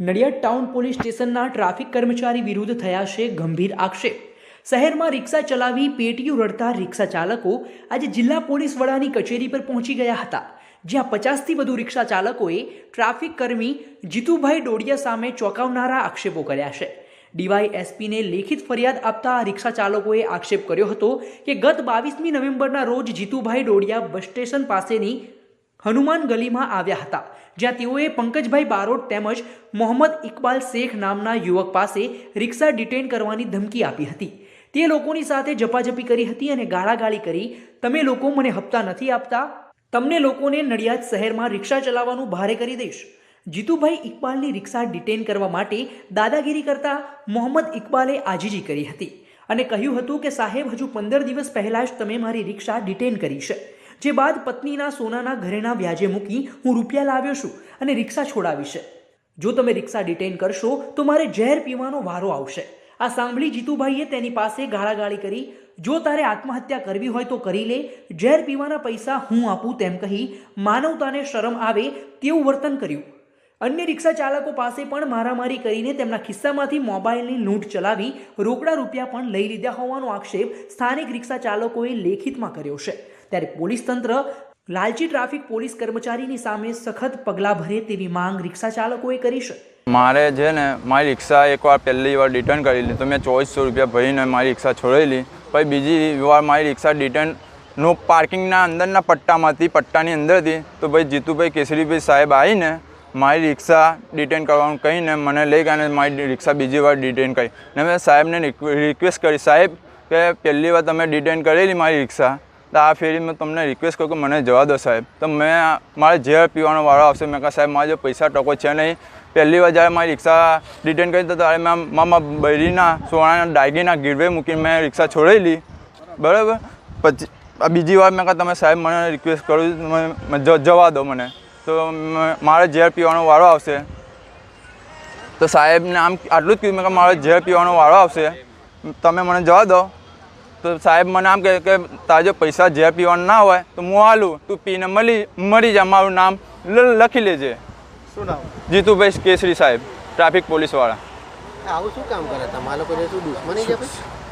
Nadiad town police સ્ટેશનના traffic કર્મચારી વિરુદ્ધ થયા છે ગંભીર આક્ષેપ. શહેરમાં રિક્ષા ચલાવી પેટીયું રડતા રિક્ષા ચાલકો આજે જિલ્લા પોલીસ વડાની કચેરી પર પહોંચી ગયા હતા, જ્યાં પચાસથી વધુ રિક્ષા ચાલકોએ ટ્રાફિક કર્મી જીતુભાઈ ડોડિયા સામે ચોંકાવનારા આક્ષેપો કર્યા છે. ડીવાયએસપીને લેખિત ફરિયાદ આપતા રિક્ષા ચાલકોએ આક્ષેપ કર્યો હતો કે ગત બાવીસમી નવેમ્બરના રોજ જીતુભાઈ ડોડિયા બસ સ્ટેશન પાસેની હનુમાન ગલીમાં આવ્યા હતા, જ્યાં તેઓએ પંકજભાઈ બારોટ તેમજ મોહમ્મદ ઇકબાલ શેખ નામના યુવક પાસે રિક્ષા ડિટેન કરવાની ધમકી આપી હતી. તે લોકોની સાથે ઝપાઝપી કરી હતી અને ગાળાગાળી કરી, તમે લોકો મને હપ્તા નથી આપતા, તમને લોકોને નડિયાદ શહેરમાં રિક્ષા ચલાવવાનું ભારે કરી દઈશ. જીતુભાઈ ઇકબાલની રિક્ષા ડિટેન કરવા માટે દાદાગીરી કરતા મોહમ્મદ ઇકબાલે આજીજી કરી હતી અને કહ્યું હતું કે, સાહેબ, હજુ પંદર દિવસ પહેલાં જ તમે મારી રિક્ષા ડિટેન કરી છે. જે બાદ પત્નીના સોનાના ઘરેણા વ્યાજે મૂકી હું રૂપિયા લાવ્યો છું અને રિક્ષા છોડાવી છે જો તમે રિક્ષા ડિટેન કરશો, તો મારે ઝેર પીવાનો વારો આવશે. આ સાંભળી જીતુભાઈએ તેની પાસે ગાળાગાળી કરી, જો તારે આત્મહત્યા કરવી હોય તો કરી લે, ઝેર પીવાના પૈસા હું આપું તેમ કહી માનવતાને શરમ આવે તેવું વર્તન કર્યું. અન્ય રિક્ષા ચાલકો પાસે પણ મારામારી કરીને તેમના ખિસ્સામાંથી મોબાઈલની લૂંટ ચલાવી રોકડા રૂપિયા પણ લઈ લીધા હોવાનો આક્ષેપ સ્થાનિક રિક્ષા ચાલકોએ લેખિતમાં કર્યો છે. ત્યારે પોલીસ તંત્ર, લાલચી ટ્રાફિક પોલીસ કર્મચારીની સામે સખત પગલાં ભરે તેવી માંગ રિક્ષા ચાલકોએ કરી છે. મારે છે ને મારી રિક્ષા એકવાર પહેલી વાર રિટર્ન કરેલી તો મેં ચોવીસો રૂપિયા ભરીને મારી રિક્ષા છોડેલી પછી બીજી વાર મારી રિક્ષા રિટર્ન નો પાર્કિંગના અંદરના પટ્ટામાંથી, પટ્ટાની અંદરથી, તો ભાઈ જીતુભાઈ કેસરીભાઈ સાહેબ આવીને મારી રિક્ષા ડિટેન કરવાનું કહીને મને લઈ ગયા અને મારી રિક્ષા બીજી વાર ડિટેન કરી. ને મેં સાહેબને રિક્વેસ્ટ કરી, સાહેબ, કે પહેલી વાર તમે ડિટેન કરેલી મારી રિક્ષા? તો આ ફેરી મેં તમને રિક્વેસ્ટ કરું કે મને જવા દો સાહેબ. તો મેં મારે ઝેર પીવાનો વારો આવશે, મેં કહા સાહેબ, મારા જો પૈસા ટકો છે નહીં. પહેલી વાર જ્યારે મારી રિક્ષા ડિટેન કરી તો ત્યારે મેં મારા બૈરીના, સોનાના ડાયગીના ગીરવે મૂકીને મેં રિક્ષા છોડેલી બરાબર? પછી બીજી વાર મેં કહા તમે સાહેબ, મને રિક્વેસ્ટ કરું જવા દો મને. તો મારે ઝેર પીવાનો વારો આવશે. તો સાહેબને આમ આટલું જ કીધું મેં કે મારે ઝેર પીવાનો વારો આવશે. તમે મને જવા દો. તો સાહેબ મને આમ કહે કે તારા જો પૈસા ઝેર પીવાનું ના હોય તો હું હાલું તું પીને મળી મરી જા. મારું નામ લખી લેજે. શું નામ? જીતુભાઈ કેસરી સાહેબ ટ્રાફિક પોલીસવાળા. આવું શું કામ કરે? તમારા લોકો શું દુશ્મની છે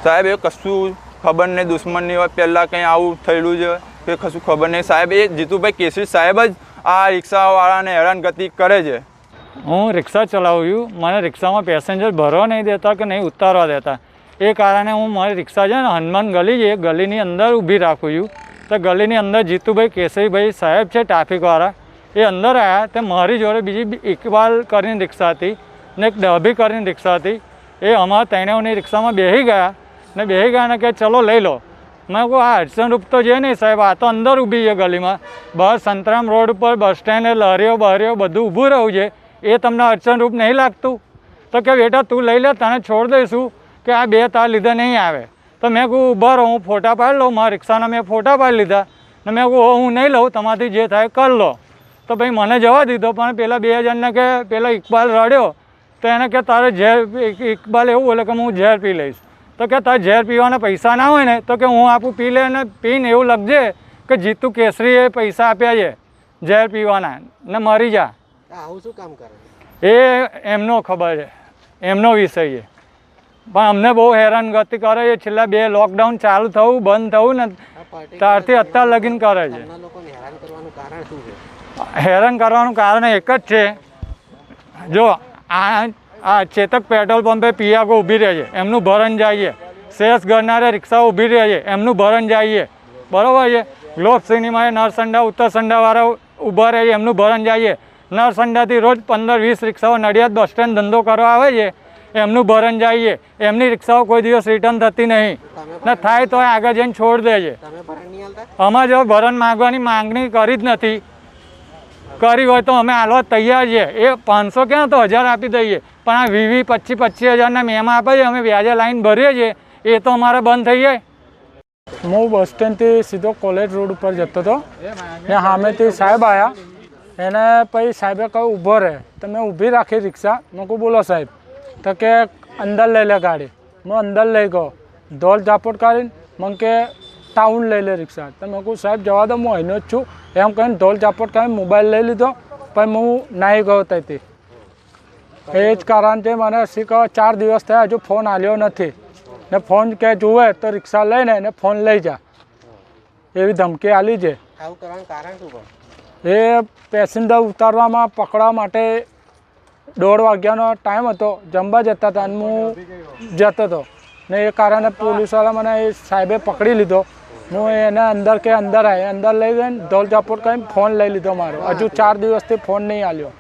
સાહેબ એ કશું ખબર નહીં. દુશ્મન નહીં હોય પહેલાં કંઈ આવું થયેલું છે કે કશું ખબર નહીં. સાહેબ એ જીતુભાઈ કેસરી સાહેબ જ આ રિક્ષાવાળાને હેરાનગતિ કરે છે. હું રિક્ષા ચલાવું છું મને રિક્ષામાં પેસેન્જર ભરવા નહીં દેતા કે નહીં ઉતારવા દેતા. એ કારણે હું મારી રિક્ષા છે ને, હનુમાન ગલી છે ગલીની અંદર ઊભી રાખું છું. તો ગલીની અંદર જીતુભાઈ કેસરીભાઈ સાહેબ છે, ટ્રાફિકવાળા. એ અંદર આવ્યા તે મારી જોડે બીજી ઇકબાલ કરીને રિક્ષા હતી ને એક ડભી કરીને રિક્ષા હતી. એ અમારા ત્રણેયની રિક્ષામાં બેસી ગયા ને બેસી ગયા ને કે ચલો લઈ લો. મેં કહું, આ અડચણરૂપ તો છે નહીં સાહેબ, આ તો અંદર ઊભી છે ગલીમાં. બસ સંતરામ રોડ ઉપર બસ સ્ટેન્ડે લહેરીઓ બહરીઓ બધું ઊભું રહ્યું છે. એ તમને અડચણરૂપ નહીં લાગતું? તો કે, બેટા, તું લઈ લે, તને છોડ દઈશું કે આ બે તાર લીધે નહીં આવે. તો મેં કહું ઊભા રહો, હું ફોટા પાડી લઉં, મારા રિક્ષાના મેં ફોટા પાડી લીધા. ને મેં કહું, હું નહીં લઉં, તમારાથી જે થાય કરી લો. તો ભાઈ મને જવા દીધો, પણ પેલા બે હજારને કે, પેલા ઇકબાલ રડ્યો, તો એને કે, તારે ઝેર, ઇક- ઇકબાલ એવું બોલે કે, હું ઝેર પી લઈશ. તો કે તારે ઝેર પીવાના પૈસા ના હોય ને તો કે હું આપું પી લે અને પીને એવું લખજે કે જીતુ કેસરીએ પૈસા આપ્યા છે ઝેર પીવાના. ને મરી જા. આવું શું કામ કરે? એ એમનો ખબર છે. એમનો વિષય છે. પણ અમને બહુ હેરાનગતિ કરે છે. છેલ્લા બે લોકડાઉન ચાલુ થવું બંધ થવું ને ત્યારથી અત્યાર લગીન કરે હેરાન છે? હેરાન કરવાનું કારણ એક જ છે. જો આ આ ચેતક પેટ્રોલ પંપે પિયાકો ઊભી રહે છે. એમનું ભરણ જાય છે. શેષ ગરનારે રિક્ષાઓ ઊભી રહે છે. એમનું ભરણ જાય છે. બરાબર છે? ગ્લોબ સિનેમાએ નરસંડા ઉત્તરસંડાવાળા ઊભા રહે છે. એમનું ભરણ જાય છે. નરસંડાથી રોજ પંદર વીસ રિક્ષાઓ નડિયાદ બસ સ્ટેન્ડ ધંધો કરવા આવે છે. એમનું ભરણ જાય છે. એમની રિક્ષાઓ કોઈ દિવસ રિટર્ન થતી નહીં. ને થાય તો આગળ જઈને છોડ દે છે. અમારે જો ભરણ માંગવાની માંગણી કરી જ નથી. કરી હોય તો અમે હાલવા તૈયાર છીએ. એ પાંચસો ક્યાં તો હજાર આપી દઈએ. પણ આ વીવી પચીસ પચીસ હજારના મેમાં આપે છે, અમે વ્યાજે લાઈન ભરીએ છીએ. એ તો અમારે બંધ થઈ જાય. હું બસ સ્ટેન્ડથી સીધો કોલેજ રોડ ઉપર જતો હતો. ને સામેથી સાહેબ આવ્યા એને પછી સાહેબે કહ્યું ઊભો રહે. તો મેં ઊભી રાખી રિક્ષા. મેં કહું બોલો સાહેબ. તો કે, અંદર લઈ લે ગાડી. મેં અંદર લઈ ગયો. ધોલ ઝાપટ કાઢીને મને કે, ટાઉન લઈ લે રિક્ષા. તો મેં કહું સાહેબ, જવા દો, હું અહીંનો જ છું. એમ કહીને ધોલ ચાપટ કાંઈ મોબાઈલ લઈ લીધો. પણ હું નાહી ગયો ત્યાંથી. એ જ કારણથી મને શીખ ચાર દિવસ થયા હજુ ફોન આલ્યો નથી. ને ફોન કે જુએ તો રિક્ષા લઈને એને ફોન લઈ જા. એવી ધમકી આલી છે. કારણ એ પેસેન્જર ઉતારવામાં પકડવા માટે દોઢ વાગ્યાનો ટાઈમ હતો. જમવા જતા હતા અને હું જતો હતો. ને એ કારણે પોલીસવાળા મને એ સાહેબે પકડી લીધો. હું એને અંદર કે અંદર આવી અંદર લઈ ગઈ ઢોલ ચાપોટ કરીને ફોન લઈ લીધો મારો. હજુ ચાર દિવસથી ફોન નહીં હતા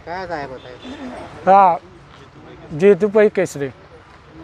હા જીતુભાઈ કેસરી.